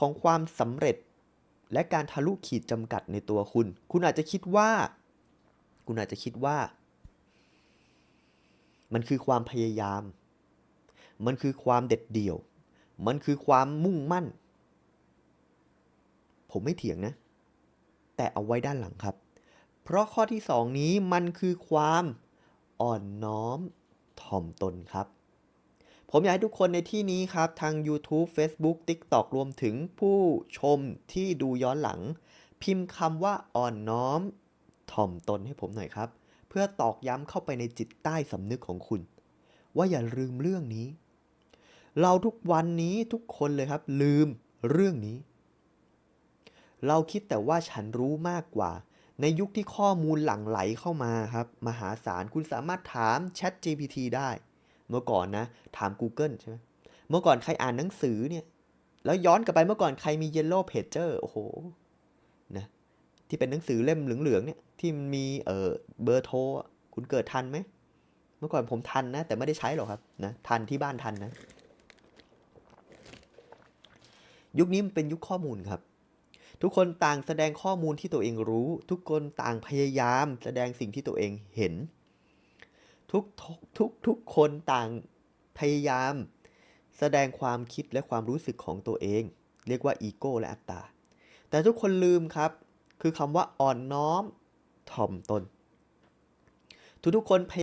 ของความสำเร็จ และการทะลุขีดจำกัดในตัวคุณ คุณอาจจะคิดว่า คุณอาจจะคิดว่า มันคือความพยายาม มันคือความเด็ดเดี่ยว มันคือความมุ่งมั่น ผมไม่เถียงนะ แต่เอาไว้ด้านหลังครับ เพราะข้อที่สองนี้มันคือความอ่อนน้อมถ่อมตนครับ ผมอยากให้ทุกคนในที่นี้ครับ ทาง YouTube Facebook TikTok รวมถึงผู้ชมที่ดูย้อนหลัง พิมพ์คำว่าอ่อนน้อม ถ่อมตนให้ผมหน่อยครับ เพื่อตอกย้ำเข้าไปในจิตใต้สำนึกของคุณ ว่าอย่าลืมเรื่องนี้ เราทุกวันนี้ทุกคนเลยครับ ลืมเรื่องนี้ เราคิดแต่ว่าฉันรู้มากกว่า ในยุคที่ข้อมูลหลั่งไหลเข้ามาครับ มหาศาลคุณสามารถถาม Chat GPT ได้ เมื่อก่อนนะ ถาม Google ใช่ไหมเมื่อก่อนใครอ่านหนังสือเนี่ย แล้วย้อนกลับไปเมื่อก่อนใครมี Yellow Pager โอ้โหนะที่เป็นหนังสือเล่มเหลืองๆเนี่ยที่มีเออเบอร์โทรคุณเกิดทันไหมเมื่อก่อนผมทันนะ แต่ไม่ได้ใช้หรอกครับนะทันที่บ้านทันนะ ยุคนี้มันเป็นยุคข้อมูลครับ ทุกคนต่างแสดงข้อมูลที่ตัวเองรู้ ทุกคนต่างพยายามแสดงสิ่งที่ตัวเองเห็น ทุกทุกทุกทุกคนต่างพยายาม แสดงความคิดและความรู้สึกของตัวเอง เรียกว่าอีโก้และอัตตา แต่ทุกคนลืมครับ คือคำว่าอ่อนน้อมถ่อมตน ทุกๆคนพย